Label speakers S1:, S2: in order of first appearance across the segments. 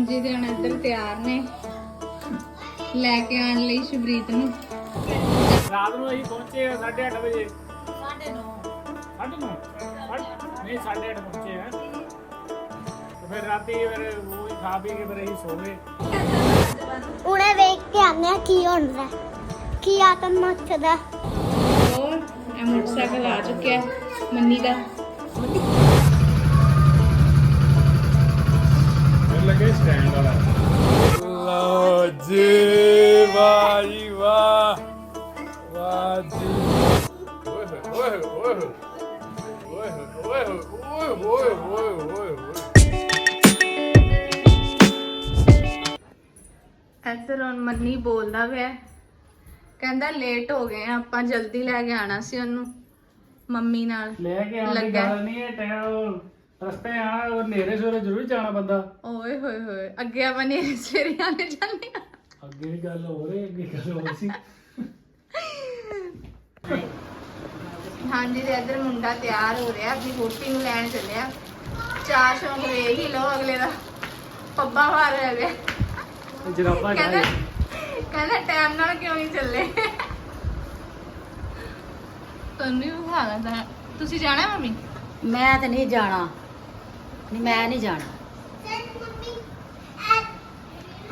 S1: ਹਾਂਜੀ ਤੇ ਹੁਣ ਇੱਧਰ ਤਿਆਰ ਨੇ। ਲੈ ਕੇ ਆਉਣ ਲਈ ਸ਼ਬਰੀਤ ਨੂੰ।
S2: ਰਾਤ ਨੂੰ ਅਸੀਂ ਪਹੁੰਚੇ 8:30 ਵਜੇ। 9:30 ਨਹੀਂ 8:30 ਪਹੁੰਚੇ ਆ। ਫਿਰ ਰਾਤੀ ਫਿਰ ਉਹ ਹੀ ਖਾ ਪੀ ਕੇ ਫਿਰ ਅਸੀਂ ਸੋ ਗਏ।
S3: ਉਹਨੇ ਵੇਖ ਕੇ ਆਨੇ ਕੀ ਹੁੰਦਾ ਕੀ ਆਤਮ ਮੱਛਦਾ
S1: ਹੋਰ ਇਹ ਮੋਟਰਸਾਈਕਲ ਆ ਚੁੱਕਿਆ ਮੰਨੀ ਦਾ।
S2: ਲੱਗੇ ਸਟੈਂਡ ਵਾਲਾ। ਲਓ ਜੀ ਵਾਹ ਜੀ ਵਾਹ। ਵਾਹ ਜੀ। ਓਏ ਹੋਏ ਓਏ ਓਏ ਓਏ ਓਏ ਹੋਏ ਓਏ
S1: ਇੱਧਰ ਹੁਣ ਮੰਨੀ ਬੋਲਦਾ ਪਿਆ ਕਹਿੰਦਾ ਲੇਟ ਹੋ ਗਏ ਆ, ਆਪਾਂ ਜਲਦੀ ਲੈ ਕੇ ਆਣਾ ਸੀ ਉਹਨੂੰ। ਮੰਮੀ ਨਾਲ
S2: ਲੈ ਕੇ ਆਉਣ ਦੀ
S1: ਲੱਗਾ।
S2: ਗੱਲ ਨਹੀਂ ਹੈ ਟਾਈਮ ਰਸਤੇ ਆਣਾ ਉਹ ਨੇਰੇ ਸਵੇਰੇ ਜ਼ਰੂਰ ਜਾਣਾ ਬੰਦਾ।
S1: ਓਏ ਹੋਏ ਹੋਏ ਅੱਗੇ ਆਪਾਂ ਨੇ ਸਵੇਰੇ ਆਣੇ ਜਾਂਦੇ ਆ।
S2: ਅੱਗੇ ਦੀ ਗੱਲ ਹੋ ਰਹੀ ਅੱਗੇ ਗੱਲ ਹੋ ਸੀ।
S1: ਹਾਂਜੀ ਤੇ ਇੱਧਰ ਮੁੰਡਾ ਤਿਆਰ ਹੋ ਰਿਹਾ ਆਪਣੀ ਵੋਟੀ ਨੂੰ ਲੈਣ ਚੱਲਿਆ ਚਾਰ ਸ਼ੌਂਕ ਵੇਖ ਹੀ ਲਓ ਅਗਲੇ ਦਾ ਪੱਬਾ ਮਾਰ ਰਿਹਾ ਗਿਆ।
S2: ਜਰਾਬਾ
S1: ਕਹਿੰਦਾ ਕਹਿੰਦਾ ਟਾਈਮ ਨਾਲ ਕਿਉਂ ਨਹੀਂ ਚੱਲੇ? ਤੁਹਾਨੂੰ ਵੀ ਤੁਸੀਂ ਜਾਣਾ ਮੰਮੀ?
S4: ਮੈਂ ਤੇ ਨਹੀਂ ਜਾਣਾ। ਨਹੀਂ ਮੈਂ ਨਹੀਂ ਜਾਣਾ।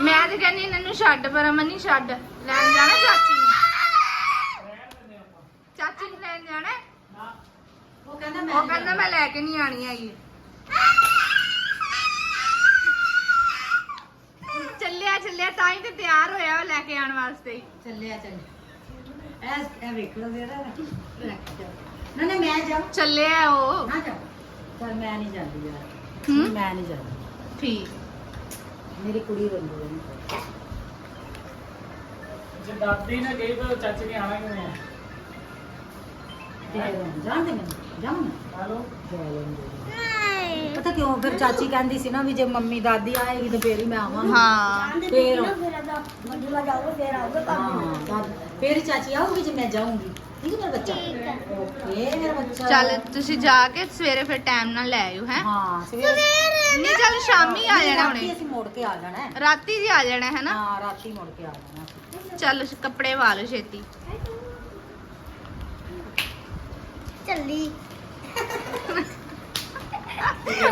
S1: ਮੈਂ ਤੇ ਕਹਿੰਦੀ ਇਹਨਾਂ ਨੂੰ ਛੱਡ ਪਰ ਅਮਨ ਨਹੀਂ ਛੱਡ। ਲੈਣ ਜਾਣਾ ਚਾਚੀ ਨੂੰ। ਚਾਚੀ ਨੂੰ ਲੈਣ ਜਾਣਾ ਹੈ?
S4: ਉਹ ਕਹਿੰਦਾ
S1: ਉਹ ਕਹਿੰਦਾ ਮੈਂ ਲੈ ਕੇ ਨਹੀਂ ਆਣੀ ਹੈਗੀ। ਚੱਲਿਆ ਚੱਲਿਆ ਤਾਂ ਹੀ ਤੇ ਤਿਆਰ ਹੋਇਆ ਉਹ ਲੈ ਕੇ ਆਉਣ ਵਾਸਤੇ।
S4: ਚੱਲਿਆ ਚੱਲਿਆ। ਐ ਐ ਵੇਖ ਲਓ ਜਰਾ ਨਾ। ਨਾ ਮੈਂ ਜਾ
S1: ਚੱਲਿਆ ਉਹ।
S4: ਨਾ ਜਾ ਚਲ ਮੈਂ ਨਹੀਂ ਜਾਂਦੀ ਯਾਰ।
S1: ਹੂੰ?
S4: ਮੈਂ ਨਹੀਂ ਜਾਂਦੀ
S1: ਠੀਕ।
S4: ਮੇਰੀ ਕੁੜੀ ਰੋਂਦੀ ਹੈ
S2: ਜੇ ਦਾਦੀ ਨੇ ਗਈ ਤਾਂ ਚਾਚੀ ਨੇ ਆਣਾ ਕਿਵੇਂ ਆ?
S4: ਤੇ ਜਾਣਦੇ ਮੈਨੂੰ? ਜਾਉਂ ਨਾ
S2: ਹਲੋ?
S4: ਪਤਾ ਕਿਉਂ? ਫਿਰ ਚਾਚੀ ਕਹਿੰਦੀ ਸੀ ਨਾ ਵੀ ਜੇ ਮੰਮੀ ਦਾਦੀ ਆਏਗੀ ਤਾਂ ਫੇਰ ਹੀ ਮੈਂ ਆਵਾਂਗੀ।
S1: ਹਾਂ।
S4: ਫੇਰ
S3: ਮੰਜੂਲਾ ਜਾਊਗਾ ਫੇਰ ਆਊਗਾ
S4: ਹਾਂ ਦਾਦੀ- ਫੇਰ ਹੀ ਚਾਚੀ ਆਊਗੀ ਜੇ ਮੈਂ ਜਾਊਂਗੀ। ਠੀਕ ਹੈ ਮੇਰਾ ਬੱਚਾ? ਓਕੇ ਮੇਰਾ ਬੱਚਾ।
S1: ਚੱਲ ਤੁਸੀਂ ਜਾ ਕੇ ਸਵੇਰੇ ਫਿਰ ਟਾਈਮ ਨਾਲ ਲੈ ਆਇਓ ਹੈ?
S4: ਹਾਂ ਸਵੇਰੇ
S1: ਨਹੀਂ ਚੱਲ ਸ਼ਾਮੀ ਆ ਜਾਣਾ
S4: ਰਾਤੀ
S1: ਹੁਣੇ।
S4: ਅਸੀਂ ਮੁੜ ਕੇ ਆ ਜਾਣਾ ਹੈ।
S1: ਰਾਤੀ ਜੀ ਆ ਜਾਣਾ ਹੈ ਨਾ
S4: ਹਾਂ ਰਾਤੀ ਮੁੜ ਕੇ ਆ ਜਾਣਾ ਅਸੀਂ।
S1: ਚੱਲ ਕੱਪੜੇ ਪਾ ਲਓ ਛੇਤੀ।
S3: ਚੱਲੀ।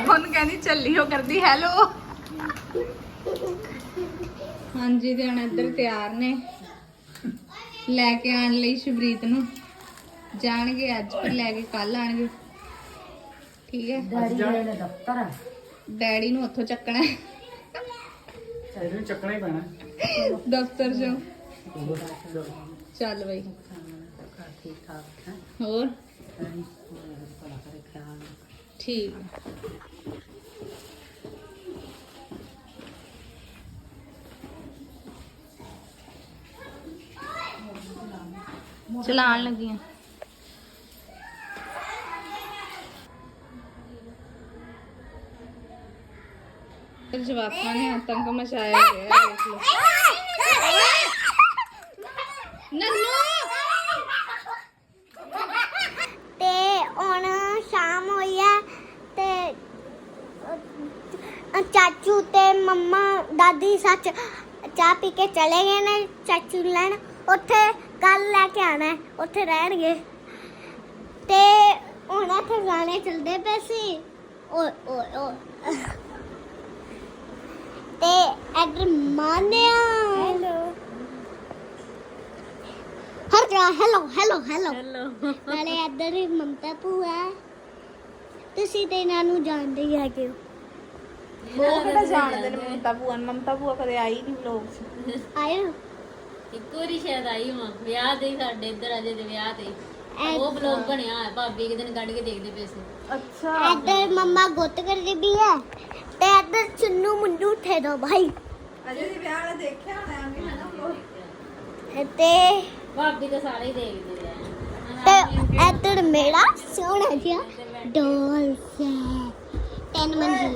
S1: ਹੁਣ ਕਹਿੰਦੀ ਚੱਲੀ ਉਹ ਕਰਦੀ ਹੈਲੋ ਹਾਂਜੀ ਤੇ ਹੁਣ ਇੱਧਰ ਤਿਆਰ ਨੇ। ਲੈ ਕੇ ਆਉਣ ਲਈ ਸ਼ਬਰੀਤ ਨੂੰ। ਜਾਣਗੇ ਅੱਜ ਫਿਰ ਲੈ ਕੇ ਕੱਲ ਆਣਗੇ ਠੀਕ ਹੈ।
S4: ਡੈਡੀ ਨੇ ਦਫ਼ਤਰ।
S1: ਡੈਡੀ ਨੂੰ ਉੱਥੋਂ ਚੱਕਣਾ ਹੈ,
S2: ਇਹਨੂੰ ਚੱਕਣਾ ਹੀ ਪੈਣਾ।
S1: ਦਫ਼ਤਰ ਚੋਂ। ਚੱਲ ਬਈ।
S4: ਠੀਕ ਠਾਕ ਹੈ।
S1: ਹੋਰ? ਠੀਕ ਚਲਾਣ ਲੱਗੀਆਂ। ਜਵਾਕਾਂ ਨੇ ਆਤੰਕ ਮਚਾਇਆ ਹੋਇਆ ਹੈ, ਦੇਖ ਲਓ। ਨੰਨੂ!
S3: ਤੇ ਹੁਣ ਸ਼ਾਮ ਹੋਈ ਹੈ ਤੇ ਅ, ਚਾਚੂ ਤੇ ਮੰਮਾ ਦਾਦੀ ਸੱਚ ਚਾਹ ਪੀ ਕੇ ਚਲੇ ਗਏ ਨੇ ਚਾਚੂ ਲੈਣ। ਉੱਥੇ ਕੱਲ ਲੈ ਕੇ ਆਣਾ ਉੱਥੇ ਰਹਿਣਗੇ। ਤੇ ਹੁਣ ਇੱਥੇ ਗਾਣੇ ਚੱਲਦੇ ਪਏ ਸੀ। ਓਏ ਓਏ ਓਏ। ਤੇ ਐਡਰ ਮਾਨਿਆ। ਹੈਲੋ। ਹਰ ਜਗ੍ਹਾ ਹੈਲੋ ਹੈਲੋ ਹੈਲੋ। ਨਾਲੇ ਇੱਧਰ ਹੀ ਮਮਤਾ ਭੂਆ। ਹੈ। ਤੁਸੀਂ ਤੇ ਇਹਨਾਂ ਨੂੰ ਜਾਣਦੇ ਹੀ ਹੈਗੇ ਹੋ।
S1: ਉਹ ਕਿਹੜਾ ਜਾਣਦੇ ਨੇ ਮਮਤਾ ਭੂਆ ਨੂੰ? ਮਮਤਾ ਭੂਆ ਕਦੇ ਆਈ ਨਹੀਂ ਵਲੋਗ 'ਚ?
S5: ਇੱਕੋ ਵਾਰੀ ਸ਼ਾਇਦ ਆਈ ਹਾਂ ਵਿਆਹ ਤੇ ਹੀ ਸਾਡੇ ਇੱਧਰ ਅਜੇ ਦੇ ਵਿਆਹ ਤੇ ਉਹ ਬਲੌਗ ਬਣਿਆ ਹੋਇਆ ਭਾਬੀ ਇੱਕ ਦਿਨ ਕੱਢ ਕੇ ਦੇਖਦੇ ਪਏ ਸੀ।
S1: ਅੱਛਾ।
S3: ਇੱਧਰ ਮੰਮਾ ਗੁੱਤ ਕਰਦੀ ਵੀ ਹੈ ਤੇ ਇੱਧਰ ਚੁੰਨੂ ਮੁੰਡੂ ਉੱਠੇ ਦੋ ਭਾਈ
S1: ਅਜੇ ਦੀ ਵਿਆਹ ਵਾਲਾ ਦੇਖਿਆ ਹੋਣਾ ਵੀ ਹੈ ਨਾ
S3: ਤੇ
S5: ਭਾਬੀ ਤਾਂ ਸਾਰੇ ਹੀ ਦੇਖਦੇ ਆ।
S3: ਤੇ ਇੱਧਰ ਮੇਰਾ ਸੋਹਣਾ ਜਿਹਾ ਡੋਲ ਹੈ ਤਿੰਨ ਮੰਜ਼ਿਲ।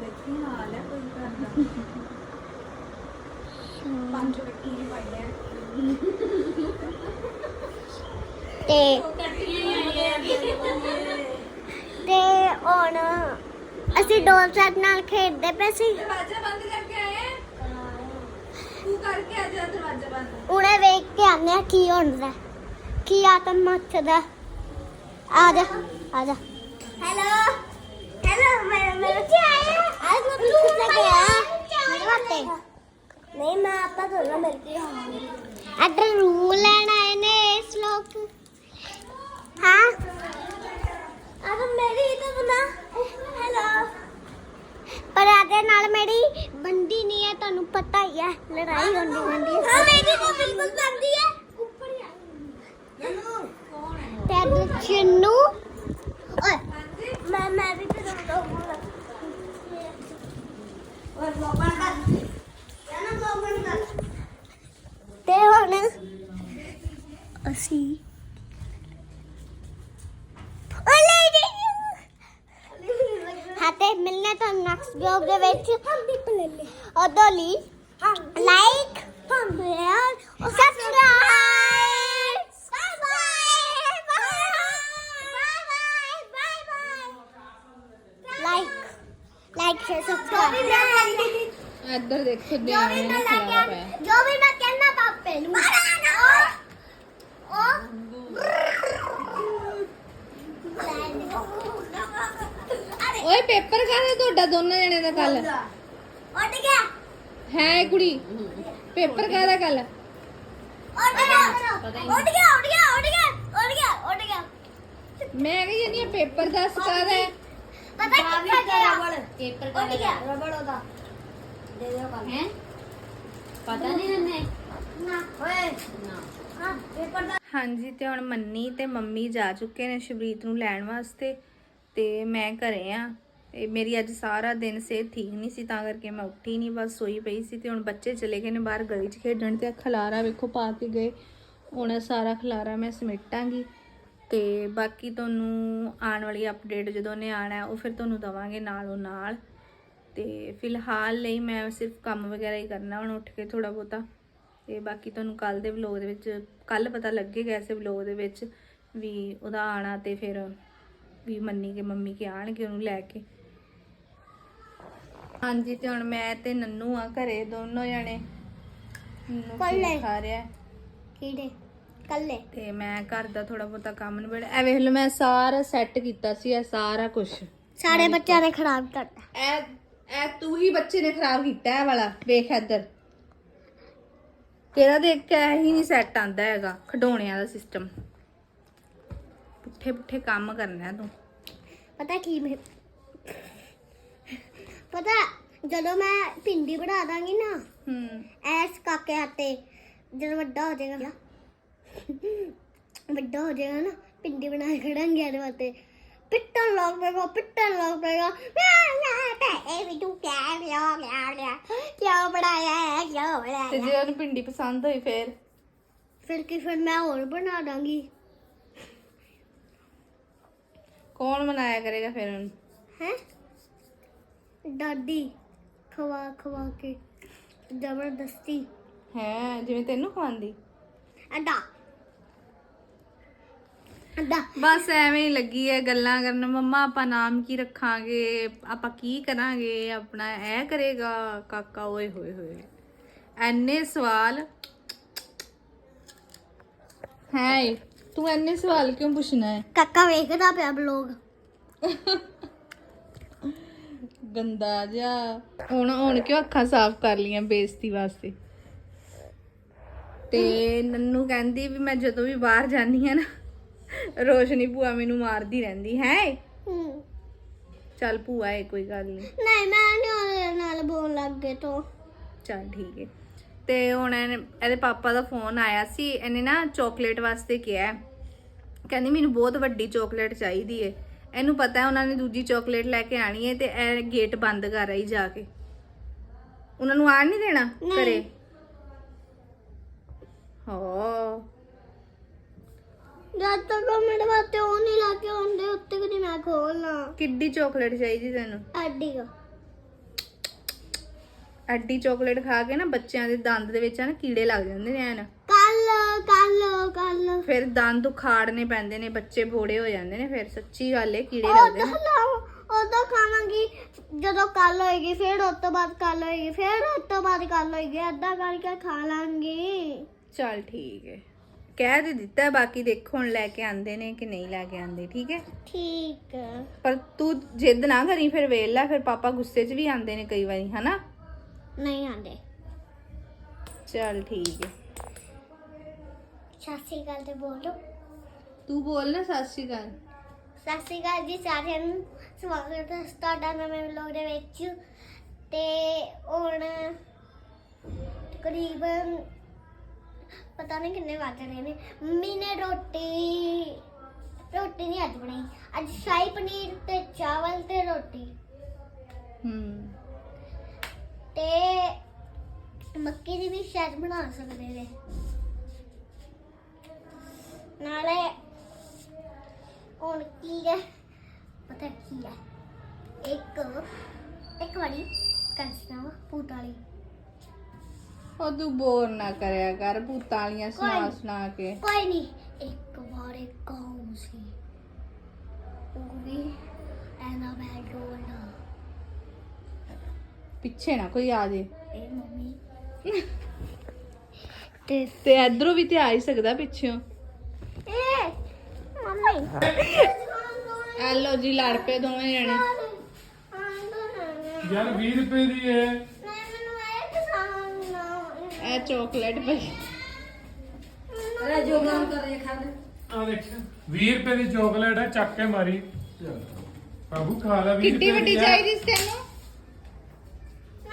S1: ਦੇਖੀ ਹਾਲ ਹੈ ਕੋਈ ਕਰਦਾ ਪੰਜ ਲੱਕੀ ਨਹੀਂ ਪਾਈਆ
S3: ਤੇ
S5: ਕੱਟੀਆਂ ਹੀ ਆਈਆਂ
S3: ਤੇ ਹੁਣ ਅਸੀਂ ਡੋਲ ਸੈਟ ਨਾਲ ਖੇਡਦੇ ਪਏ ਸੀ।
S1: ਦਰਵਾਜ਼ਾ ਬੰਦ ਕਰਕੇ ਆਏ ਤੂੰ ਕਰਕੇ ਆ ਜਾ ਦਰਵਾਜ਼ਾ ਬੰਦ।
S3: ਉਹਨੇ ਵੇਖ ਕੇ ਆਨੇ ਆ ਕੀ ਹੁੰਦਾ। ਕੀ ਆਤਮ ਮੱਚਦਾ ਆ ਜਾ ਆ ਜਾ। ਹੈਲੋ ਹੈਲੋ ਮੈਂ ਮੈਂ ਕੀ ਆਇਆ ਅੱਜ ਮੈਂ ਕੁਝ ਲੈ ਕੇ ਆਇਆ ਮੇਰੇ ਵਾਸਤੇ ਨਹੀਂ ਮੈਂ ਆਪਾਂ ਦੋਨੋਂ ਮਿਲ ਕੇ ਅੱਡਰ ਰੂਲ ਲੈਣ ਆਏ ਨੇ ਇਸ ਲੋਕ। ਹਾਂ? ਅਬ ਮੇਰੀ ਤਾਂ ਬਣਾ। ਹੈਲੋ ਪਰ ਆਦੇ ਨਾਲ ਮੇਰੀ ਬੰਦੀ ਨਹੀਂ ਹੈ ਤੁਹਾਨੂੰ ਪਤਾ ਹੀ ਹੈ ਲੜਾਈ ਹੁੰਦੀ ਹੁੰਦੀ ਹੈ। ਹਾਂ ਮੇਰੀ ਤਾਂ ਬਿਲਕੁਲ ਬੰਦੀ ਹੈ। ਉੱਪਰ ਹੀ ਆ। ਤੇ ਚਿੰਨੂ। ਓਏ ਮੈਂ ਮੈਂ ਵੀ ਤੇ ਦੋ ਬੋਲ। ਓਏ ਲੋਕਾਂ ਦਾ ਜਾਨਾ ਲੋਕਾਂ ਦਾ ਤੇ ਹੁਣ ਅਸੀਂ ਓਲੇ ਜੀ ਹਾਂ ਤੇ ਮਿਲਨੇ ਤਾਂ ਨੈਕਸਟ ਵਲੌਗ ਦੇ ਵਿੱਚ ਉਦੋਂ ਲਈ like share subscribe bye bye bye bye bye like like share subscribe
S1: ਇੱਧਰ ਦੇਖੋ
S3: ਜੋ
S1: ਦਿਆਣੇ
S3: ਵੀ
S1: ਨੇ
S3: ਮੈਂ ਲੈ
S1: ਖਿਲਾਰਾ ਓਏ ਪੇਪਰ ਕਾਹਦਾ ਤੁਹਾਡਾ? ਦੋਨਾਂ ਜਣੇ ਦਾ ਕੱਲ
S3: ਉੱਡ ਗਿਆ।
S1: ਹੈ ਕੁੜੀ। ਪੇਪਰ ਕਾਹਦਾ ਕੱਲ
S3: ਉੱਡ ਗਿਆ ਉੱਡ ਗਿਆ। ਉੱਡ ਗਿਆ ਉੱਡ ਗਿਆ ਉੱਡ ਗਿਆ। ਉੱਡ ਗਿਆ।
S1: ਮੈਂ ਕਹੀ ਜਾਂਦੀ ਆ ਪੇਪਰ ਦੱਸ ਕਾਹਦਾ ਹੈ?
S3: ਪਤਾ ਕਿੱਥੇ ਗਿਆ?
S5: ਪੇਪਰ
S3: ਉੱਡ ਗਿਆ।
S4: ਰਬੜ ਉਹਦਾ। ਦੇ ਦਿਓ ਕੱਲ
S5: ਹੈ? ਪਤਾ ਨਹੀਂ ਨੰਨੇ
S1: ਹਾਂਜੀ, ਤੇ ਹੁਣ ਮੰਨੀ ਤੇ ਮੰਮੀ ਜਾ ਚੁੱਕੇ ਨੇ ਸ਼ਬਰੀਤ ਨੂੰ ਲੈਣ ਵਾਸਤੇ, ਤੇ ਮੈਂ ਘਰੇ ਆ। ਤੇ ਮੇਰੀ ਅੱਜ ਸਾਰਾ ਦਿਨ ਸਿਹਤ ਠੀਕ ਨਹੀਂ ਸੀ, ਤਾਂ ਕਰਕੇ ਮੈਂ ਉੱਠੀ ਨਹੀਂ, ਬਸ ਸੋਈ ਪਈ ਸੀ ਤੇ ਹੁਣ ਬੱਚੇ ਚਲੇ ਗਏ ਨੇ ਬਾਹਰ ਗਲੀ 'ਚ ਖੇਡਣ ਤੇ ਆਹ ਖਲਾਰਾ ਵੇਖੋ ਪਾ ਕੇ ਗਏ। ਹੁਣ ਸਾਰਾ ਖਲਾਰਾ ਮੈਂ ਸਮੇਟਾਂਗੀ ਤੇ ਬਾਕੀ ਤੁਹਾਨੂੰ ਆਉਣ ਵਾਲੀ ਅਪਡੇਟ ਜਦੋਂ ਨੇ ਆਣਾ ਉਹ ਫਿਰ ਤੁਹਾਨੂੰ ਦਵਾਂਗੇ ਨਾਲੋਂ ਨਾਲ। ਤੇ ਫਿਲਹਾਲ ਲਈ ਮੈਂ ਸਿਰਫ ਕੰਮ ਵਗੈਰਾ ਹੀ ਕਰਨਾ, ਹੁਣ ਉੱਠ ਕੇ ਥੋੜਾ ਬਹੁਤਾ। ਤੇ ਬਾਕੀ ਤੁਹਾਨੂੰ ਕੱਲ ਦੇ ਵਲੋਗ ਦੇ ਵਿੱਚ ਕੱਲ ਪਤਾ ਲੱਗੇਗਾ ਐਸੇ ਵਲੋਗ ਦੇ ਵਿੱਚ ਵੀ ਉਹਦਾ ਆਣਾ ਤੇ ਫਿਰ ਵੀ ਮੰਨੀ ਕੇ ਮੰਮੀ ਕੇ ਆਣਗੇ ਉਹਨੂੰ ਲੈ ਕੇ। ਹਾਂਜੀ ਤੇ ਹੁਣ ਮੈਂ ਤੇ ਨੰਨੂ ਆ ਘਰੇ ਦੋਨੋਂ ਜਣੇ। ਨੰਨੂ
S3: ਕੱਲੇ।
S1: ਖਾ ਰਿਹਾ।
S3: ਕੀੜੇ ਕੱਲੇ
S1: ਤੇ ਮੈਂ ਘਰ ਦਾ ਥੋੜਾ ਬਹੁਤਾ ਕੰਮ ਨਿਬੜ ਐ ਵੇਖ ਲਓ ਮੈਂ ਸਾਰਾ ਸੈੱਟ ਕੀਤਾ ਸੀ ਇਹ ਸਾਰਾ ਕੁਝ
S3: ਸਾਰੇ ਬੱਚਿਆਂ ਨੇ ਖਰਾਬ ਕਰਤਾ।
S1: ਐ ਐ ਤੂੰ ਹੀ ਬੱਚੇ ਨੇ ਖਰਾਬ ਕੀਤਾ ਹੈ ਵਾਲਾ। ਵੇਖ ਇੱਧਰ। ਤੇਰਾ ਦੇਖ ਕੇ ਹੀ ਨਹੀਂ ਸੈੱਟ ਆਂਦਾ ਹੈਗਾ ਖਡੋਣਿਆਂ ਦਾ ਸਿਸਟਮ ਪੁੱਠੇ ਪੁੱਠੇ ਕੰਮ ਕਰਨਾ ਹੈ ਤੂੰ।
S3: ਪਤਾ ਕੀ ਮੈਂ ਪਤਾ ਜਦੋਂ ਮੈਂ ਪਿੰਡੀ ਬਣਾ ਦਾਂਗੀ ਨਾ
S1: ਹੂੰ।
S3: ਐਸ ਕਾਕੇ ਆਤੇ ਜਦੋਂ ਵੱਡਾ ਹੋ ਜਾਏਗਾ ਵੱਡਾ ਹੋ ਜਾਏਗਾ ਨਾ ਪਿੰਡੀ ਬਣਾ ਕੇ ਖੜਾਂਗੇ ਇਹਦੇ ਵਾਸਤੇ। ਪਿੱਟਣ ਲੱਗ ਪਏਗਾ ਪਿੱਟਣ ਲੱਗ ਪਏਗਾ ਮੈਂ ਨਾ ਤੇ ਇਹ ਵੀ ਤੂੰ ਕਹਿ ਲਿਆ ਲਿਆ ਲਿਆ ਕਿਉਂ ਬਣਾਇਆ ਹੈ ਕਿਉਂ
S1: ਤੇ
S3: ਬਣਾਇਆ
S1: ਜੇ ਉਹਨੂੰ ਪਿੰਡੀ ਪਸੰਦ ਹੋਈ ਫੇਰ?
S3: ਫਿਰ ਕੀ ਫਿਰ ਮੈਂ ਹੋਰ ਬਣਾ ਦਾਂਗੀ।
S1: ਕੌਣ ਮਨਾਇਆ ਕਰੇਗਾ ਫਿਰ ਉਹਨੂੰ?
S3: ਹੈ? ਦਾਦੀ ਖਵਾ ਖਵਾ ਕੇ ਜ਼ਬਰਦਸਤੀ।
S1: ਹੈ ਜਿਵੇਂ ਤੈਨੂੰ ਖਵਾਉਂਦੀ।
S3: ਅੱਡਾ।
S1: ਬਸ ਐਵੇਂ ਹੀ ਲੱਗੀ ਹੈ ਗੱਲਾਂ ਕਰਨ। ਮੰਮਾ ਆਪਾਂ ਨਾਮ ਕੀ ਰੱਖਾਂਗੇ? ਆਪਾਂ ਕੀ ਕਰਾਂਗੇ? ਆਪਣਾ ਇਹ ਕਰੇਗਾ। ਕਾਕਾ ਓਏ ਹੋਏ ਹੋਏ। ਐਨੇ ਸਵਾਲ। ਹੈ ਤੂੰ ਐਨੇ ਸਵਾਲ ਕਿਉਂ ਪੁੱਛਣਾ ਹੈ
S3: ਕਾਕਾ ਵੇਖਦਾ ਪਿਆ ਬਲੌਗ
S1: ਗੰਦਾ ਜਿਹਾ। ਹੁਣ ਹੁਣ ਕਿਉਂ ਅੱਖਾਂ ਸਾਫ਼ ਕਰ ਲੀਆਂ ਬੇਇੱਜ਼ਤੀ ਵਾਸਤੇ? ਤੇ ਨੰਨੂ ਕਹਿੰਦੀ ਵੀ ਮੈਂ ਜਦੋਂ ਵੀ ਬਾਹਰ ਜਾਂਦੀ ਹਾਂ ਨਾ ਰੋਸ਼ਨੀ ਭੂਆ ਮੈਨੂੰ ਮਾਰਦੀ ਰਹਿੰਦੀ ਹੈ?
S3: ਹੂੰ।
S1: ਚੱਲ ਭੂਆ ਏ ਕੋਈ ਗੱਲ ਨਹੀਂ
S3: ਨਹੀਂ ਮੈਂ ਨਹੀਂ ਉਹਦੇ ਨਾਲ ਬੋਲ ਲੱਗ ਗਏ ਤੋਂ।
S1: ਚੱਲ ਠੀਕ ਹੈ ਤੇ ਹੁਣ ਇਹਨੇ- ਇਹਦੇ ਪਾਪਾ ਦਾ ਫੋਨ ਆਇਆ ਸੀ ਇਹਨੇ ਨਾ ਚਾਕਲੇਟ ਵਾਸਤੇ ਕਿਹਾ। ਹੈ। ਕਹਿੰਦੀ ਮੈਨੂੰ ਬਹੁਤ ਵੱਡੀ ਚਾਕਲੇਟ ਚਾਹੀਦੀ ਏ। ਇਹਨੂੰ ਪਤਾ ਹੈ ਉਹਨਾਂ ਨੇ ਦੂਜੀ ਚਾਕਲੇਟ ਲੈ ਕੇ ਆਣੀ ਹੈ ਤੇ ਇਹ ਗੇਟ ਬੰਦ ਕਰ ਰਹੀ ਜਾ ਕੇ। ਉਹਨਾਂ ਨੂੰ ਆਣ ਨਹੀਂ ਦੇਣਾ ਘਰੇ? ਹਾਂ।
S3: ਜਦ ਤੱਕ ਉਹ ਮੇਰੇ ਵਾਸਤੇ ਉਹ ਨਹੀਂ ਲਾ ਕੇ ਆਉਂਦੇ ਉੱਤੇ ਕਦੀ ਮੈਂ ਖੋਲਣਾ
S1: ਕਿੱਡੀ ਚਾਕਲੇਟ ਚਾਹੀਦੀ ਤੈਨੂੰ?
S3: ਐਡੀ ਕੋ।
S1: ਐਡੀ ਚਾਕਲੇਟ ਖਾ ਕੇ ਨਾ ਬੱਚਿਆਂ ਦੇ ਦੰਦ ਦੇ ਵਿੱਚ ਨਾ ਕੀੜੇ ਲੱਗ ਜਾਂਦੇ ਨੇ ਐਨ।
S3: ਕੱਲ ਕੱਲ ਕੱਲ।
S1: ਫਿਰ ਦੰਦ ਉਖਾੜਨੇ ਪੈਂਦੇ ਨੇ ਬੱਚੇ ਬੋੜੇ ਹੋ ਜਾਂਦੇ ਨੇ ਫਿਰ ਸੱਚੀ ਗੱਲ ਏ ਕੀੜੇ ਲੱਗਦੇ ਨੇ।
S3: ਉਦੋਂ ਖਾਵਾਂਗੀ। ਜਦੋਂ ਕੱਲ ਹੋਏਗੀ ਫਿਰ ਉਸ ਤੋਂ ਬਾਅਦ ਕੱਲ ਹੋਏਗੀ ਫਿਰ ਉਸ ਤੋਂ ਬਾਅਦ ਕੱਲ ਹੋਏਗੀ ਏਦਾਂ ਕਰਕੇ ਖਾ ਲਾਂਗੀ।
S1: ਚੱਲ ਠੀਕ ਹੈ ਕਹਿ ਦੇ ਦਿੱਤਾ ਬਾਕੀ ਦੇਖੋ ਹੁਣ ਲੈ ਕੇ ਆਂਦੇ ਨੇ ਕਿ ਨਹੀਂ ਲੈ ਕੇ ਆਂਦੇ ਠੀਕ ਹੈ?
S3: ਠੀਕ
S1: ਪਰ ਤੂੰ ਜਿੱਦ ਨਾ ਕਰੀ ਫਿਰ ਵੇਖ ਲੈ ਫਿਰ ਪਾਪਾ ਗੁੱਸੇ 'ਚ ਵੀ ਆਂਦੇ ਨੇ ਕਈ ਵਾਰੀ ਹਨਾ?
S3: ਨਹੀਂ ਆਂਦੇ।
S1: ਚੱਲ ਠੀਕ ਹੈ।
S3: ਸ਼੍ਰੀ ਅਕਾਲ ਤੇ ਬੋਲੋ।
S1: ਤੂੰ ਬੋਲ ਨਾ ਸਤਿ ਸ਼੍ਰੀ ਅਕਾਲ।
S3: ਸਤਿ ਸ਼੍ਰੀ ਅਕਾਲ ਜੀ ਸਾਰਿਆਂ ਨੂੰ ਸਵਾਗਤ ਹੈ ਤੁਹਾਡਾ ਨਵੇਂ ਵਲੌਗ ਦੇ ਵਿੱਚ। ਤੇ ਹੁਣ ਕਰੀਬਨ ਪਤਾ ਨਹੀਂ ਕਿੰਨੇ ਵੱਜ ਰਹੇ ਨੇ। ਮੰਮੀ ਨੇ ਰੋਟੀ ਰੋਟੀ ਨਹੀਂ ਅੱਜ ਬਣਾਈ। ਅੱਜ ਸ਼ਾਹੀ ਪਨੀਰ ਤੇ ਚਾਵਲ ਤੇ ਰੋਟੀ।
S1: ਹੂੰ।
S3: ਤੇ ਮੱਕੀ ਦੀ ਵੀ ਸ਼ਾਇਦ ਬਣਾ ਸਕਦੇ ਨੇ। ਨਾਲੇ ਹੁਣ ਕੀ ਹੈ? ਪਤਾ ਕੀ ਹੈ? ਇੱਕ ਇੱਕ ਵਾਰੀ ਕੰਸਨਾ ਪੂਤ ਵਾਲੀ।
S1: ਉਹ ਤੂੰ ਬੋਰ ਨਾ ਕਰਿਆ ਕਰ ਭੂਤਾਂ ਵਾਲੀਆਂ ਸੁਣਾ
S3: ਕੋਈ।
S1: ਸੁਣਾ ਕੇ।
S3: ਕੋਈ ਨਹੀਂ ਇੱਕ ਵਾਰ ਇੱਕ ਗਾਉਂ ਸੀ। ਉਹ ਵੀ ਐਨਾ ਬੈਡੋਲਾ
S1: ਪਿੱਛੇ ਨਾ ਕੋਈ ਆ ਜੇ।
S3: ਇਹ ਮੰਮੀ। ਤੇ
S1: ਤੇ ਇਧਰੋਂ ਵੀ ਤੇ ਆ ਹੀ ਸਕਦਾ ਪਿੱਛੋਂ।
S3: ਇਹ ਮੰਮੀ।
S1: ਐ ਲੋ ਜੀ ਲੜ ਪਏ ਦੋਵੇਂ ਜਣੇ।
S2: ਯਾਰ 20 ਰੁਪਏ ਦੀ ਹੈ
S3: ਪਸੰਦ
S1: ਇਹ ਚਾਕਲੇਟ ਪਈ
S4: ਅਰੇ ਜੋ ਕੰਮ ਕਰ ਰਹੇ ਖਾ ਲੈ
S2: ਆ ਦੇਖ 20 ਰੁਪਏ ਦੀ ਚਾਕਲੇਟ ਹੈ ਚੱਕ ਕੇ ਮਾਰੀ ਬਾਬੂ ਖਾ ਲੈ 20
S1: ਕਿੱਡੀ
S2: ਰੁਪਏ
S1: ਵੱਡੀ
S2: ਦੀ ਹੈ।
S1: ਚਾਹੀਦੀ ਸੀ ਤੈਨੂੰ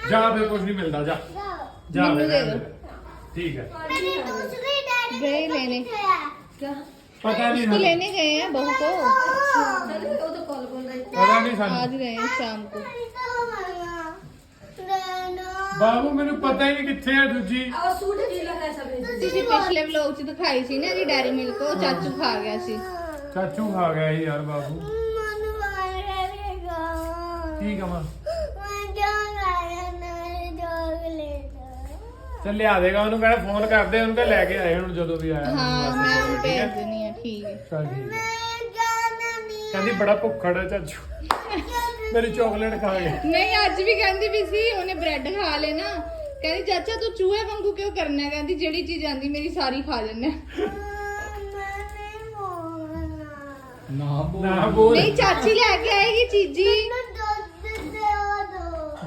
S2: ਜਾ ਫੇ ਕੁਝ ਨਹੀਂ ਮਿਲਦਾ ਜਾ ਜਾ
S1: ਮੈਨੂੰ
S2: ਫੇ
S1: ਦੇ ਦਿਓ।
S2: ਠੀਕ ਹੈ
S3: मेरी दूसरी डैडी
S1: गए लेने।
S4: ਕਿਆ
S2: ਪਤਾ ਨਹੀਂ
S1: तो
S2: ਸਾਨੂੰ
S1: लेने गए हैं बहू को
S4: ਚੱਲ ਉਹ ਤਾਂ ਕਾਲ ਬੋਲ ਰਹੀ
S2: ਪਤਾ ਨਹੀਂ ਸਾਨੂੰ
S1: आज गए हैं शाम को
S2: ਬਾਬੂ ਮੈਨੂੰ ਪਤਾ ਹੀ ਨਹੀਂ ਕਿੱਥੇ ਹੈ ਦੂਜੀ।
S4: ਆ ਸੂਟ ਜੀ ਲਗਾ ਸਭ
S1: ਤੁਸੀਂ ਪਿਛਲੇ ਵਲੌਗ 'ਚ ਦਿਖਾਈ ਸੀ ਨਾ ਜੀ ਡੈਰੀ ਮਿਲਕ ਉਹ ਚਾਚੂ ਖਾ ਗਿਆ ਸੀ।
S2: ਚਾਚੂ ਖਾ ਗਿਆ ਸੀ ਯਾਰ ਬਾਬੂ। ਕੀ ਕਵਾਂ ਚੱਲ ਲਿਆ ਦੇਗਾ ਉਹਨੂੰ ਕਹਿਣਾ ਫੋਨ ਕਰਦੇ ਉਹਨੂੰ ਕਹ ਲੈ ਕੇ ਆਏ ਹੁਣ ਜਦੋਂ ਵੀ ਆਇਆ।
S1: ਹਾਂ ਮੈਂ ਉਹਨੂੰ ਭੇਜ
S2: ਹੈ?
S1: ਦਿੰਨੀ ਆ ਠੀਕ ਹੈ।
S2: ਚੱਲ ਠੀਕ ਹੈ ਕਹਿੰਦੀ ਬੜਾ ਭੁੱਖੜ ਹੈ ਚਾਚੂ। ਮੇਰੀ ਚਾਕਲੇਟ ਖਾ ਗਿਆ
S1: ਨਹੀਂ ਅੱਜ ਵੀ ਕਹਿੰਦੀ ਵੀ ਸੀ ਉਹਨੇ ਬ੍ਰੈਡ ਖਾ ਲੈਣਾ ਕਹਿੰਦੀ ਚਾਚਾ ਤੂੰ ਚੂਹੇ ਵਾਂਗੂ ਕਿਉਂ ਕਰਨਾ ਹੈ? ਕਹਿੰਦੀ ਜਿਹੜੀ ਚੀਜ਼ ਆਂਦੀ ਮੇਰੀ ਸਾਰੀ ਖਾ ਜੰਨਾ
S2: ਨਾ ਬੋਲ। ਨਾ ਬੋਲ।
S1: ਨਹੀਂ ਚਾਚੀ ਲੈ ਕੇ ਆਏਗੀ ਚੀਜੀ।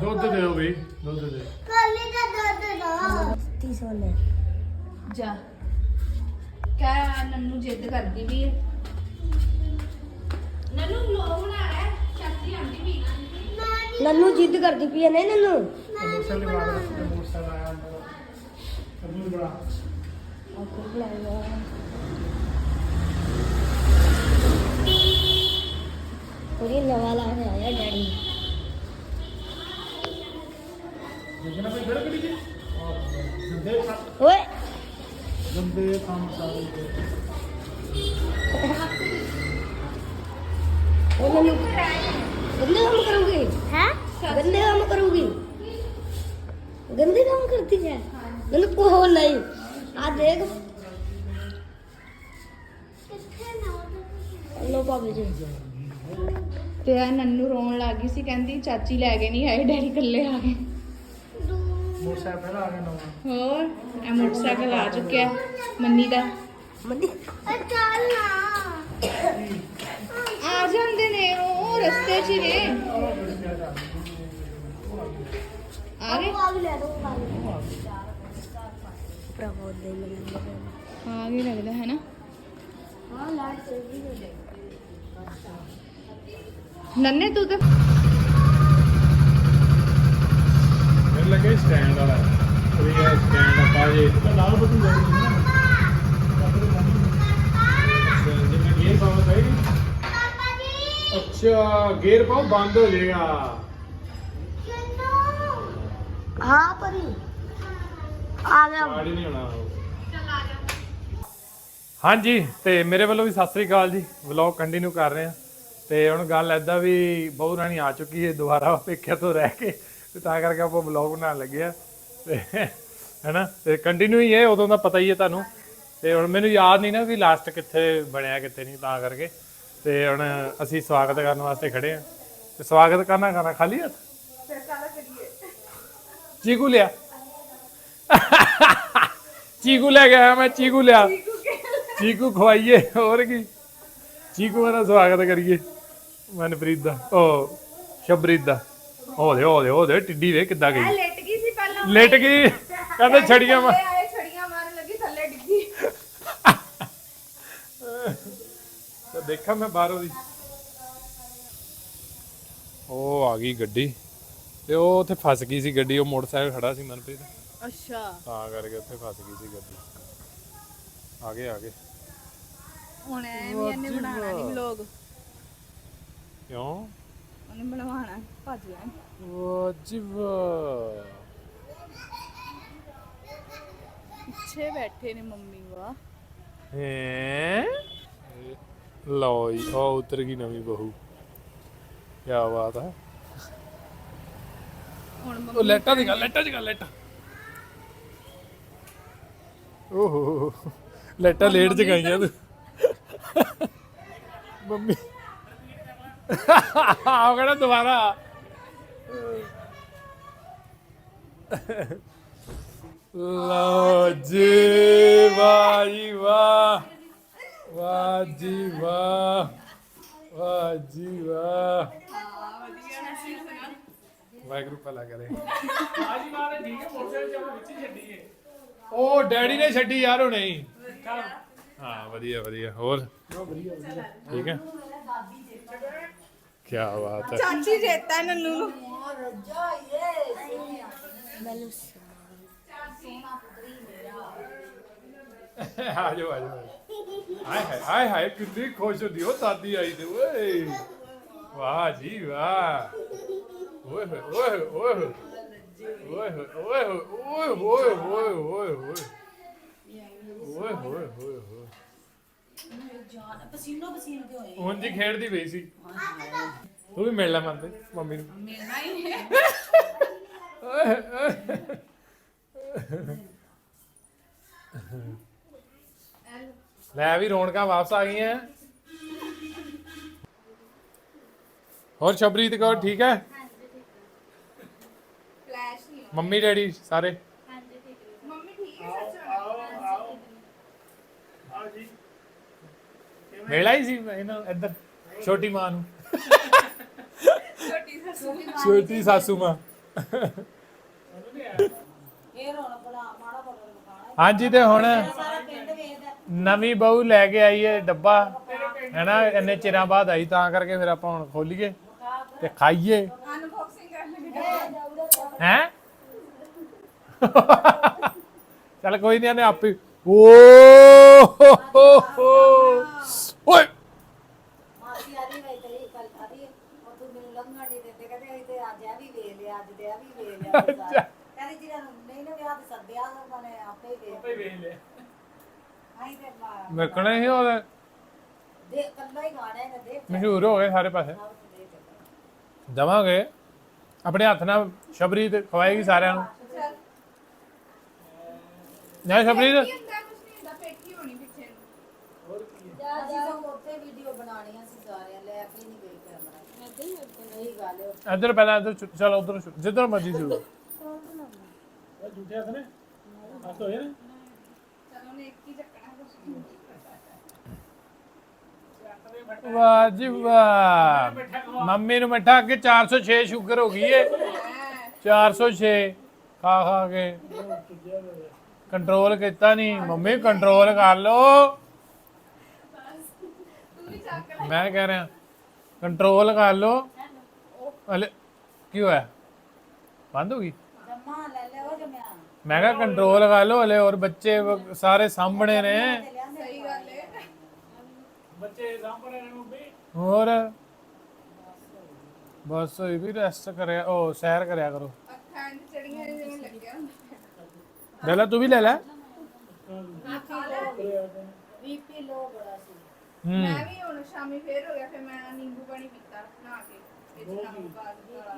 S2: ਦੁੱਧ ਦਿਓ ਬਈ ਦੁੱਧ ਦੇ
S1: ਜਾ। ਕਹਿ ਨੰਨੂ ਜਿੱਦ ਕਰਦੀ ਵੀ ਹੈ। ਨੰਨੂ ਵਲੌਗ ਬਣਾ
S3: ਨੰਨੂ ਜਿੱਦ ਕਰਦੀ ਪਈ ਹੈ ਨਹੀਂ ਨੰਨੂ?
S2: ਮੋਟਰਸਾਈਕਲ ਵਾਲਾ ਮੋਟਰਸਾਈਕਲ ਆਇਆ ਅੰਦਰ ਅਬਦੁਲ ਬੜਾ
S3: ਪੂਰੀ ਨਵਾਂ ਲਾ ਕੇ ਆਇਆ ਡੈਡੀ।
S2: ਦੇਖਣਾ ਕੋਈ ਫਿਰ ਕਿਹੜੀ ਜੀ ਗੰਦੇ ਕੰਮ
S3: ਓਏ।
S2: ਗੰਦੇ ਕੰਮ ਸਾਰੇ
S3: ਉਹ ਨੰਨੂ ਗੰਦੇ ਕੰਮ ਕਰੂਗੀ? ਹੈ? ਗੰਦੇ ਕੰਮ ਕਰੂਗੀ? ਗੰਦੇ ਕੰਮ ਕਰਤੀ ਹੈ? ਨੰਨੂ ਕੋ ਨਹੀਂ। ਆ ਦੇਖ। ਲੋ ਪਾਵੇ ਜੀ।
S1: ਤੇ ਆ ਨੰਨੂ ਰੋਣ ਲੱਗ ਗਈ ਸੀ ਕਹਿੰਦੀ ਚਾਚੀ ਲੈ ਕੇ ਨਹੀਂ ਆਏ ਡੈਡੀ ਇਕੱਲੇ ਆ ਗਏ।
S2: ਮੋਟਰਸਾਈਕਲ ਆ ਗਿਆ ਨਵਾਂ।
S1: ਹੋਰ ਇਹ ਮੋਟਰਸਾਈਕਲ ਆ ਚੁੱਕਿਆ ਮੰਨੀ ਦਾ।
S3: ਮੰਦੀ ਚੱਲ ਨਾ
S1: ਆ ਜਾਂਦੇ 'ਚ ਹੀ ਨੇ। ਆ ਗਏ?
S3: ਦੋ ਪ੍ਰਭੂ ਦੇ। ਮੈਨੂੰ
S1: ਆ ਗਏ ਲੱਗਦਾ ਹੈ ਨਾ
S3: ਹਾਂ ਲਾਈਟ ਚੱਲ ਰਹੀ ਹੈ
S1: ਨੰਨੇ ਤੂੰ ਤਾਂ।
S2: ਮੈਨੂੰ ਲੱਗੇ ਸਟੈਂਡ ਵਾਲਾ ਕੋਈ ਹੈ ਸਟੈਂਡ ਆਪਾਂ ਜੇ। ਲਾਲ ਬੱਤੀ ਜਾਂਦੀ ਨਾ ਜਿੰਨਾ ਸਹੀ
S3: ਜੀ
S2: ਅੱਛਾ ਗੇਅਰ ਪਾਉ ਬੰਦ ਹੋ ਜਾਏਗਾ।
S3: ਹਾਂ ਪਰੀ। ਆ ਗਿਆ।
S2: ਹੀ ਨਹੀਂ ਹੋਣਾ ਹਾਂਜੀ ਤੇ ਮੇਰੇ ਵੱਲੋਂ ਵੀ ਸਤਿ ਸ੍ਰੀ ਅਕਾਲ ਜੀ। ਵਲੌਗ ਕੰਟੀਨਿਊ ਕਰ ਰਹੇ ਆ ਤੇ ਹੁਣ ਗੱਲ ਐਦਾਂ ਵੀ ਬਹੁ ਰਾਣੀ ਆ ਚੁੱਕੀ ਹੈ ਦੁਬਾਰਾ ਪੇਖਿਆ ਤੋਂ ਰਹਿ ਕੇ। ਤੇ ਤਾਂ ਕਰਕੇ ਆਪਾਂ ਵਲੌਗ ਬਣਾਉਣ ਲੱਗੇ ਆ ਤੇ ਹੈਨਾ ਤੇ ਕੰਟੀਨਿਊ ਹੀ ਹੈ ਉਦੋਂ ਦਾ ਪਤਾ ਹੀ ਹੈ ਤੁਹਾਨੂੰ। ਤੇ ਹੁਣ ਮੈਨੂੰ ਯਾਦ ਨਹੀਂ ਨਾ ਵੀ ਲਾਸਟ ਕਿੱਥੇ ਬਣਿਆ ਕਿੱਥੇ ਨਹੀਂ ਤਾਂ ਕਰਕੇ। ਤੇ ਹੁਣ ਅਸੀਂ ਸਵਾਗਤ ਕਰਨ ਵਾਸਤੇ ਖੜੇ ਆ। ਤੇ ਸਵਾਗਤ ਕਰਨਾ ਕਰਨਾ ਖਾਲੀ ਹੱਥ? ਚੀਕੂ ਲਿਆ। ਚੀਕੂ ਲੈ ਆਇਆ ਮੈਂ ਚੀਕੂ ਲਿਆ। ਚੀਕੂ ਖਵਾਈਏ ਹੋਰ ਕੀ। ਚੀਕੂ ਦਾ ਸਵਾਗਤ ਕਰੀਏ। ਮਨਪ੍ਰੀਤ ਦਾ ਉਹ ਸ਼ਬਰੀਤ ਦਾ। ਹੋ ਦੇ ਹੋ ਦੇ ਹੋ ਦੇ ਟਿੱਡੀ ਦੇ ਕਿੱਦਾਂ ਗਈ?
S1: ਲੇਟ ਗਈ ਸੀ ਪਹਿਲਾਂ।
S2: ਲੇਟ ਗਈ। ਕਹਿੰਦੇ ਛੜੀਆਂ ਮਾਰ
S1: ਆਏ ਛੜੀਆਂ ਮਾਰਨ ਲੱਗੀ ਥੱਲੇ ਡਿੱਗੀ
S2: ਤਾਂ ਦੇਖਾਂ ਮੈਂ ਬਾਹਰੋਂ ਦੀ। ਉਹ ਆ ਗਈ ਗੱਡੀ। ਤੇ ਉਹ ਉੱਥੇ ਫਸ ਗਈ ਸੀ ਗੱਡੀ ਉਹ ਮੋਟਰਸਾਈਕਲ ਖੜਾ ਸੀ ਮਨਪ੍ਰੀਤ।
S1: ਅੱਛਾ।
S2: ਤਾਂ ਕਰਕੇ ਉੱਥੇ ਫਸ ਗਈ ਸੀ ਗੱਡੀ। ਆ ਗਏ ਆ ਗਏ।
S1: ਹੁਣ ਐਵੇਂ ਇਹਨੇ ਬਣਾਉਣਾ ਨਹੀਂ ਵਲੋਗ
S2: ਕਿਉਂ?
S1: ਉਹਨੇ ਬਣਵਾਉਣਾ ਭੱਜ ਲੈਣ।
S2: ਵਾਜਿਬ
S1: ਪਿੱਛੇ ਬੈਠੇ ਨੇ ਮੰਮੀ ਵਾ
S2: ਹੈ? ਲਓ ਜੀ ਉਹ ਉਤਰ ਗਈ ਨਵੀਂ ਬਹੂ। ਕੀ ਬਾਤ ਹੈ।
S1: ਹੁਣ
S2: ਉਹ ਲੈਟਾਂ ਦੀ ਗੱਲ ਲੈਟਾਂ ਦੀ ਗੱਲ ਲੈਟਾਂ। ਓਹੋ ਲੈਟਾਂ ਲੇਟ ਜਗਾਈਆਂ ਤੂੰ। ਮੰਮੀ। ਆਹ ਕਹਿੰਦਾ ਦੁਬਾਰਾ। ਲਓ ਜੀ ਵਾਹ ਜੀ ਵਾਹ। ਵਾਹ ਜੀ ਵਾਹ ਵਾਹ ਜੀ ਵਾਹ। ਵਾਹਿਗੁਰੂ ਭਲਾ ਕਰੇ। ਆਜੀ ਮਾਰੇ ਠੀਕ ਹੈ ਮੋਟਰਸਾਈਕਲ ਜਮਾ ਵਿੱਚ ਹੀ ਛੱਡੀ ਹੈ ਉਹ ਡੈਡੀ ਨੇ ਛੱਡੀ ਯਾਰ ਉਹ ਨਹੀਂ ਹਾਂ ਵਧੀਆ ਵਧੀਆ। ਹੋਰ? ਠੀਕ ਹੈ? ਕੀ ਬਾਤ ਹੈ।
S1: ਚਾਚੀ ਜੇਤਾ ਨੰਨੂ ਨੂੰ
S2: ਆ ਜਾਓ ਆ ਜਾਓ ਹਾਏ ਹਾਏ ਹਾਏ ਹਾਏ ਕਿੰਨੀ ਖੁਸ਼ ਹੁੰਦੀ ਉਹ ਦਾਦੀ ਆਈ ਤੇ ਓਏ। ਵਾਹ ਜੀ ਵਾਹ। ਓਏ ਹੋਏ ਓਏ ਹੋਏ, ਓਏ ਹੋਏ। ਓਏ ਹੋਏ ਓਏ ਹੋਏ ਓਏ ਹੋਏ ਓਏ ਹੋਏ ਓਏ ਹੋਏ ਹੋਏ ਹੋਏ।
S4: ਜਾਨ ਪਸੀਨੋ ਪਸੀਨ ਕਿਉਂ ਹੋਏ
S2: ਉਂਝ ਹੀ ਖੇਡਦੀ ਪਈ ਸੀ। ਤੂੰ ਵੀ ਮਿਲ ਲੈ ਤੇ ਮੰਮੀ ਨੂੰ।
S1: ਮਿਲਣਾ ਹੀ ਹੈ।
S2: ਓਏ, ਓਏ। ਲੈ ਵੀ ਰੌਣਕਾਂ ਵਾਪਸ ਆ ਗਈਆਂ। ਹੋਰ ਸ਼ਬਰੀਤ ਕੌਰ ਠੀਕ ਹੈ?
S1: ਫਲੈਸ਼ ਨਹੀਂ
S2: ਮੰਮੀ ਡੈਡੀ ਸਾਰੇ?
S1: ਮੰਮੀ ਠੀਕ ਹੈ ਸੱਚ
S2: ਹੀ। ਸੀ ਇਹਨਾਂ ਇੱਧਰ ਛੋਟੀ ਮਾਂ ਨੂੰ।
S1: ਛੋਟੀ ਸੱਸੂ
S2: ਛੋਟੀ ਸਾਸੂ ਮਾਂ।
S4: ਇਹ ਰੋਣ ਬੜਾ ਮਾੜਾ ਬੜਾ ਖਾਣਾ
S2: ਹਾਂਜੀ ਤੇ ਹੁਣ
S4: ਸਾਰਾ ਪਿੰਡ ਵੇਖਦਾ
S2: ਨਵੀਂ ਬਹੂ ਲੈ ਕੇ ਆਈ ਹੈ ਡੱਬਾ, ਹੈਨਾ, ਇੰਨੇ ਚਿਰਾਂ ਬਾਅਦ ਆਈ, ਤਾਂ ਕਰਕੇ ਫਿਰ ਆਪਾਂ ਹੁਣ ਖੋਲੀਏ ਤੇ ਖਾਈਏ।
S1: ਅਨਬਾਕਸਿੰਗ
S2: ਹੈ? ਚੱਲ ਕੋਈ ਨਹੀਂ ਇਹਨੇ ਆਪੇ ਓ ਹੋ ਹੋ ਓਏ
S4: ਮਾਸੀ ਆਦੀ ਵੇ ਤੇਰੀ ਕੱਲ ਆਦੀ ਉਹ ਤੂੰ ਮੈਨੂੰ ਲੰਘਣ ਨਹੀਂ ਦਿੰਦੇ ਕਹਿੰਦੇ ਅਸੀਂ ਤੇ ਅੱਜ ਇਹ ਵੀ ਵੇਖ ਲਿਆ ਅੱਜ ਤੇ ਇਹ ਵੀ ਵੇਖ ਲਿਆ ਕਹਿੰਦੇ ਜਿਹੜਾ ਨਹੀਂ ਨਾ ਵਿਆਹ ਤੇ ਸੱਦਿਆ ਉਹਨਾਂ ਨੇ ਆਪੇ ਹੀ ਵੇਖ
S2: ਵੇਖਣਾ ਹੀ ਉਹ
S4: ਦੇ ਕੱਲਾ ਹੀ ਗਾਣਾ ਹੈ ਦੇਖ
S2: ਮਸ਼ਹੂਰ ਹੋ ਗਏ ਸਾਰੇ ਪਾਸੇ। ਦਵਾਂਗੇ। ਆਪਣੇ ਹੱਥ ਨਾਲ ਸ਼ਬਰੀ ਤੇ ਖਵਾਏਗੀ ਸਾਰਿਆਂ ਨੂੰ। ਨਹੀਂ ਸ਼ਬਰੀ
S4: ਉੱਥੇ ਵੀਡੀਓ ਬਣਾਉਣੀਆਂ ਸੀ ਸਾਰਿਆਂ ਲੈ ਕੇ ਨਹੀਂ ਇਹੀ ਗੱਲ ਹੈ।
S2: ਇੱਧਰ ਪਹਿਲਾਂ ਇੱਧਰ ਸ਼ੁ- ਚਲੋ ਉਧਰ ਜਿੱਧਰ ਮਰਜ਼ੀ ਸ਼ੁਰੂ ਝੂਠੇ ਹੱਥ ਨੇ? ਹੱਥ ਹੋਏ ਨੇ?
S1: ਚਲੋ ਨੇ ਇੱਕ ਹੀ ਚੱਕਣਾ ਕੁਝ
S2: ਵਾਹ ਜੀ ਵਾਹ। ਮੰਮੀ ਨੂੰ ਮਿੱਠਾ ਅੱਗੇ 406 ਸ਼ੂਗਰ ਹੋ ਗਈ ਏ। 406 ਖਾ ਖਾ ਕੇ। ਕੰਟਰੋਲ ਕੀਤਾ ਨਹੀਂ ਮੰਮੀ ਕੰਟਰੋਲ ਕਰ ਲੋ ਮੈਂ ਕਹਿ ਰਿਹਾ ਕੰਟਰੋਲ ਕਰ ਲੋ ਹਲੇ ਕੀ ਹੋਇਆ? ਬੰਦ ਹੋ ਗਈ? ਮੈਂ ਕਿਹਾ ਕੰਟਰੋਲ ਕਰ ਲੋ ਹਲੇ ਹੋਰ ਬੱਚੇ ਸਾਰੇ ਸਾਹਮਣੇ ਨੇ। ਹੋਰ? ਬਸ ਇਹ ਵੀ ਰੈਸਟ ਕਰਿਆ ਉਹ ਸੈਰ ਕਰਿਆ ਕਰੋ।
S1: ਅੱਖਾਂ 'ਚ ਚੜੀਆਂ ਜਿਵੇਂ ਲੱਗਿਆ ਹੁੰਦਾ
S2: ਲੈ ਲੈ ਤੂੰ ਵੀ ਲੈ ਲੈ।
S4: ਬੀਪੀ ਲੋ ਬੜਾ ਸੀ।
S2: ਹੂੰ।
S1: ਮੈਂ ਵੀ ਹੁਣ ਸ਼ਾਮੀ ਫੇਰ ਹੋ ਗਿਆ ਫਿਰ ਮੈਂ ਨਿੰਬੂ ਪਾਣੀ ਪੀਤਾ ਨਹਾ ਕੇ। ਵਿੱਚ ਨਮਕ ਪਾ ਦਿੱਤਾ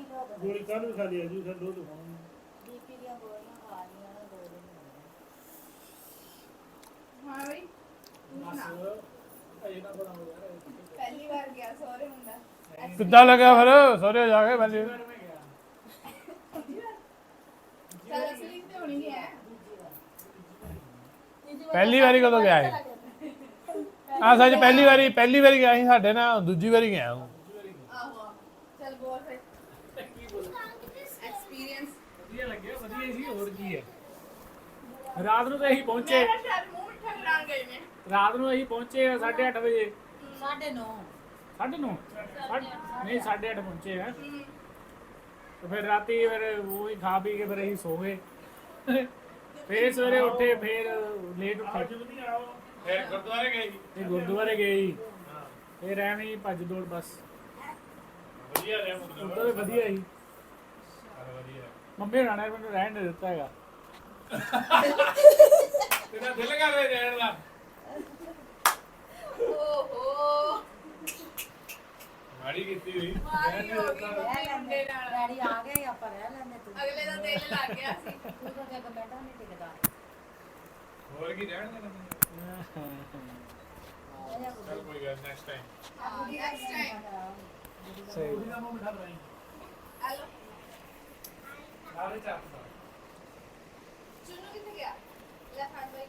S4: ਬੀਪੀ ਦੀਆਂ ਗੋਲੀਆਂ ਖਾ ਲਈਆਂ ਨੇ ਹੋ
S1: ਪਹਿਲੀ ਵਾਰ ਗਿਆ ਸਹੁਰੇ ਮੁੰਡਾ।
S6: ਕਿੱਦਾਂ ਲੱਗਿਆ ਫਿਰ? ਸਹੁਰੇ ਜਾ ਕੇ ਪਹਿਲੀ ਪਹਿਲੀ ਵਾਰੀ ਕਦੋਂ ਗਿਆ ਹੈ ਆ ਸੱਚ ਪਹਿਲੀ ਵਾਰੀ ਪਹਿਲੀ ਵਾਰੀ ਗਿਆ ਸੀ ਸਾਡੇ ਨਾਲ ਦੂਜੀ ਵਾਰੀ ਗਿਆ ਹੂੰ
S1: ਚਲ ਬੋਲ ਫਿਰ। ਐਕਸਪੀਰੀਅੰਸ
S6: ਵਧੀਆ ਲੱਗਿਆ ਵਧੀਆ ਸੀ ਹੋਰ ਕੀ ਹੈ। ਰਾਤ ਨੂੰ ਤਾਂ ਅਸੀਂ ਪਹੁੰਚੇ।
S1: ਮੂੰਹ ਨੇ।
S6: ਰਾਤ ਨੂੰ ਅਸੀਂ ਪਹੁੰਚੇ 8:30 ਵਜੇ।
S4: 9:30
S6: ਸਾਢੇ ਨੌ? ਸਾਢੇ- ਨਹੀਂ 8:30 ਪਹੁੰਚੇ ਆ। ਤੇ ਫਿਰ ਰਾਤੀ ਫਿਰ ਉਹ ਹੀ ਖਾ ਪੀ ਕੇ ਫਿਰ ਅਸੀਂ ਸੋ ਗਏ। ਫਿਰ ਸਵੇਰੇ ਉੱਠੇ ਫਿਰ ਲੇਟ ਉੱਠੇ। ਫਿਰ ਗੁਰਦੁਆਰੇ ਗਏ ਤੇ ਗੁਰਦੁਆਰੇ ਗਏ ਜੀ। ਫਿਰ ਐਵੇਂ ਹੀ ਭੱਜ ਦੌੜ ਬਸ। ਵਧੀਆ ਰਿਹਾ ਮਤਲਬ ਵਧੀਆ ਹੀ ਮੰਮੀ ਹੋਣਾ ਨੇ ਮੈਨੂੰ ਰਹਿਣ ਨਹੀਂ ਦਿੱਤਾ ਹੈਗਾ। ਤੇਰਾ ਦਿਲ ਕਰ ਰਿਹਾ ਰਹਿਣ ਦਾ।
S1: ਓਹੋ
S6: ਮਾੜੀ ਕੀਤੀ ਹੋਈ।
S1: ਮਾਰੀ ਹੋ ਗਈ ਮੰਮੀ ਮੁੰਡੇ ਨਾਲ।
S4: ਡੈਡੀ ਆ ਗਏ ਆਪਾਂ ਰਹਿ ਲੈਂਦੇ ਤੂੰ
S1: ਅਗਲੇ ਦਾ ਦਿਲ ਲੱਗ ਗਿਆ ਸੀ।
S4: ਤੂੰ ਤਾਂ ਜਗ ਬੈਠਾ ਨਹੀਂ ਟਿਕਦਾ।
S6: ਹੋਰ ਕੀ ਰਹਿਣ ਦੇਣਾ ਚੱਲ ਕੋਈ ਗੱਲ ਨੈਕਸਟ ਟਾਈਮ
S1: ਨੈਕਸਟ ਟਾਈਮ
S6: ਸਹੀ।
S1: ਹਲੋ?
S6: ਸਾਰੇ ਚਾਪ
S1: ਚੁੰਨੂ ਕਿੱਥੇ ਗਿਆ? ਲੈ ਫੜ ਬਾਈ।